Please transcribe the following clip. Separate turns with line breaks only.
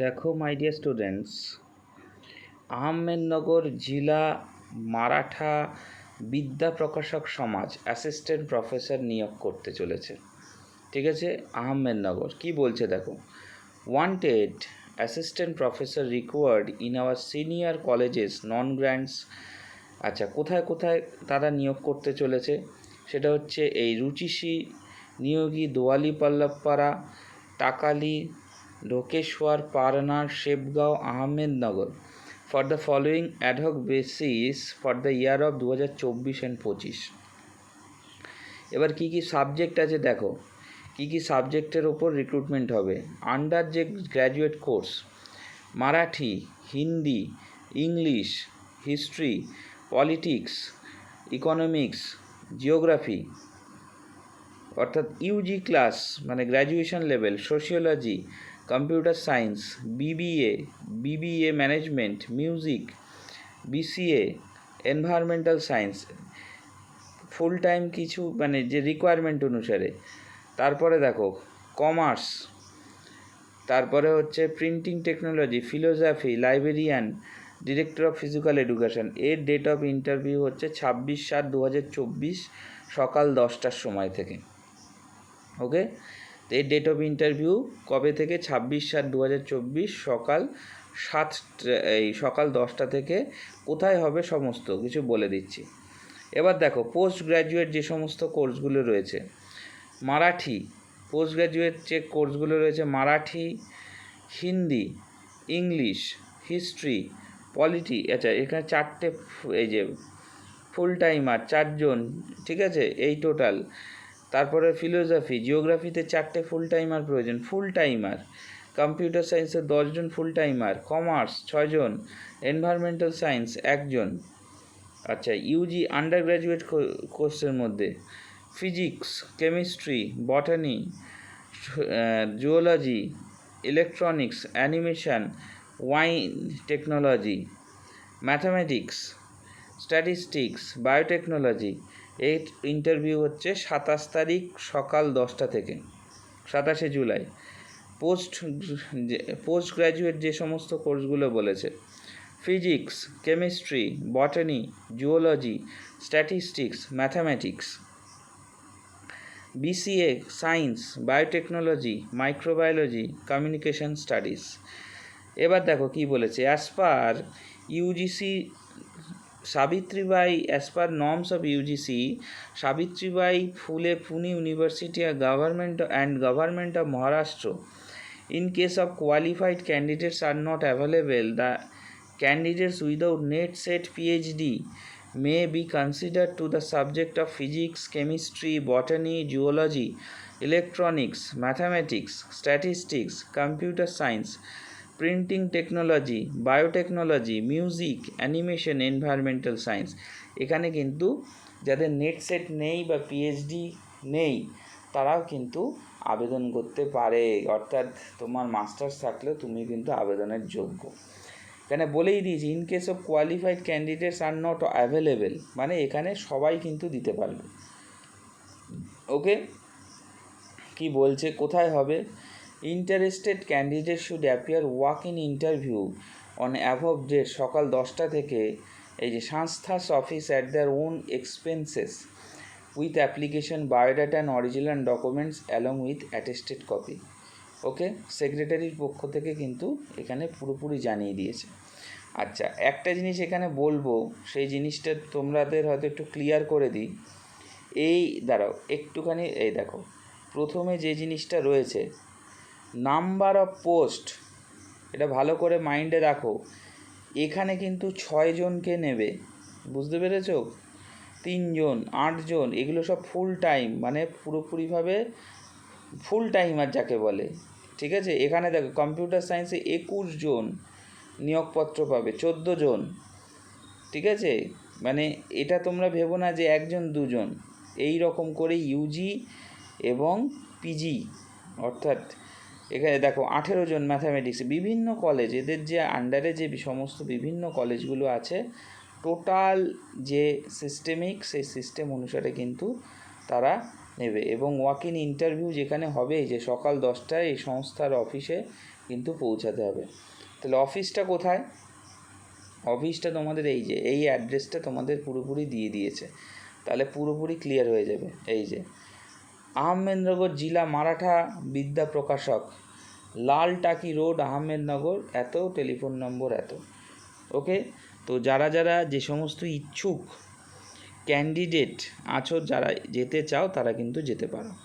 দেখো my dear students Ahmednagar জেলা মারাঠা বিদ্যা প্রকাশক সমাজ অ্যাসিস্ট্যান্ট প্রফেসর নিয়োগ করতে চলেছে। ঠিক আছে? আহমেদনগর, কি বলছে দেখো? Wanted assistant professor required in our senior colleges non grants আচ্ছা কোথায় কোথায় তারা নিয়োগ করতে চলেছে? সেটা হচ্ছে এই রুচিশি নিয়োগী দোয়ালি পল্লবপাড়া, Takali Dhokeshwar Parner শেবগাঁও, Ahmednagar. For the following ad hoc basis for the year of দু হাজার চব্বিশ অ্যান্ড পঁচিশ। এবার কী কী সাবজেক্ট আছে দেখো। কী কী সাবজেক্টের ওপর রিক্রুটমেন্ট হবে? আন্ডার যে graduate course Marathi, Hindi, English history politics economics geography অর্থাৎ ইউজি ক্লাস মানে graduation level sociology computer science, BBA BBA management, music, BCA, environmental science, full time কিছু মানে যে রিকোয়ারমেন্ট অনুসারে। তারপরে দেখো কমার্স তারপরে হচ্ছে printing technology philosophy librarian director of physical education এর ডেট অফ ইন্টারভিউ হচ্ছে ছাব্বিশ সাত দু সকাল দশটার সময় থেকে। ওকে তো এর ডেট অফ ইন্টারভিউ কবে থেকে? ছাব্বিশ সাত দু সকাল সাত, এই সকাল দশটা থেকে। কোথায় হবে সমস্ত কিছু বলে দিচ্ছি। এবার দেখো পোস্ট গ্র্যাজুয়েট যে সমস্ত কোর্সগুলো রয়েছে, মারাঠি পোস্ট গ্র্যাজুয়েট যে কোর্সগুলো রয়েছে, মারাঠি, হিন্দি, ইংলিশ হিস্ট্রি পলিটি আচ্ছা এখানে চারটে, এই যে ফুল টাইমার চারজন, ঠিক আছে? এই টোটাল তারপরে ফিলোসফি জিওগ্রাফিতে চারটে ফুল টাইমার প্রয়োজন ফুল টাইমার কম্পিউটার সায়েন্সে দশজন ফুল টাইমার কমার্স ছয়জন এনভায়রনমেন্টাল সায়েন্স একজন। আচ্ছা ইউজি আন্ডার গ্র্যাজুয়েট কোর্সের মধ্যে। Physics chemistry botany zoology electronics animation wine technology mathematics statistics biotechnology এই ইন্টারভিউ হচ্ছে সাতাশ তারিখ সকাল দশটা থেকে, সাতাশে জুলাই। পোস্ট পোস্ট গ্র্যাজুয়েট যে সমস্ত কোর্সগুলো বলেছে physics chemistry botany zoology statistics mathematics BCA science biotechnology microbiology communication studies এবার দেখো কি বলেছে as per UGC Savitribai as per norms of UGC Savitribai Phule Pune university R government and government of Maharashtra in case of qualified candidates are not available the candidates without net set phd may be considered to the subject of physics chemistry botany geology electronics mathematics statistics computer science printing technology biotechnology music animation environmental science এখানে কিন্তু যাদের net set নেই বা PhD নেই, তারাও কিন্তু আবেদন করতে পারে। অর্থাৎ তোমার মাস্টার্স থাকলেও তুমি কিন্তু আবেদনের যোগ্য। এখানে বলেই দিয়েছি in case of qualified candidates are not available মানে এখানে সবাই কিন্তু দিতে পারবে। ওকে কি বলছে? কোথায় হবে? Interested candidate should appear walk in interview on above date সকাল দশটা থেকে এই যে সংস্থাস office at their own expenses with application biodata and original documents along with attested copy okay সেক্রেটারির পক্ষ থেকে কিন্তু এখানে পুরোপুরি জানিয়ে দিয়েছে। আচ্ছা একটা জিনিস এখানে বলব, সেই জিনিসটা তোমাদের হয়তো একটু ক্লিয়ার করে দিই। এই, দাঁড়াও, একটুখানি, এই দেখো, প্রথমে যে জিনিসটা রয়েছে নাম্বার অফ পোস্ট, এটা ভালো করে মাইন্ডে রাখো। এখানে কিন্তু ছয়জনকে নেবে, বুঝতে পেরেছ? তিনজন আটজন এগুলো সব ফুল টাইম মানে পুরোপুরিভাবে ফুল টাইমার যাকে বলে, ঠিক আছে? এখানে দেখো কম্পিউটার সায়েন্সে একুশ জন নিয়োগপত্র পাবে, চোদ্দ জন, ঠিক আছে? মানে এটা তোমরা ভেবো না যে একজন, দুজন, এই রকম করে ইউজি এবং পিজি অর্থাৎ এখানে দেখো, আঠেরো জন ম্যাথামেটিক্স বিভিন্ন কলেজ এদের যে আন্ডারে যে সমস্ত বিভিন্ন কলেজগুলো আছে টোটাল যে সিস্টেমিক সেই সিস্টেম অনুসারে কিন্তু তারা নেবে। এবং ওয়াক ইন ইন্টারভিউ যেখানে হবে যে সকাল দশটায় এই সংস্থার অফিসে কিন্তু পৌঁছাতে হবে। তাহলে অফিসটা কোথায়? অফিসটা তোমাদের এই যে, এই অ্যাড্রেসটা তোমাদের পুরোপুরি দিয়ে দিয়েছে। তাহলে পুরোপুরি ক্লিয়ার হয়ে যাবে, এই যে। আহমেদনগর জেলা মারাঠা বিদ্যা প্রকাশক। লাল টাকি রোড, আহমেদনগর, এত টেলিফোন নম্বর এত। ওকে? তো যারা যারা যে সমস্ত ইচ্ছুক ক্যান্ডিডেট আছো, যারা যেতে চাও, তারা কিন্তু যেতে পারো।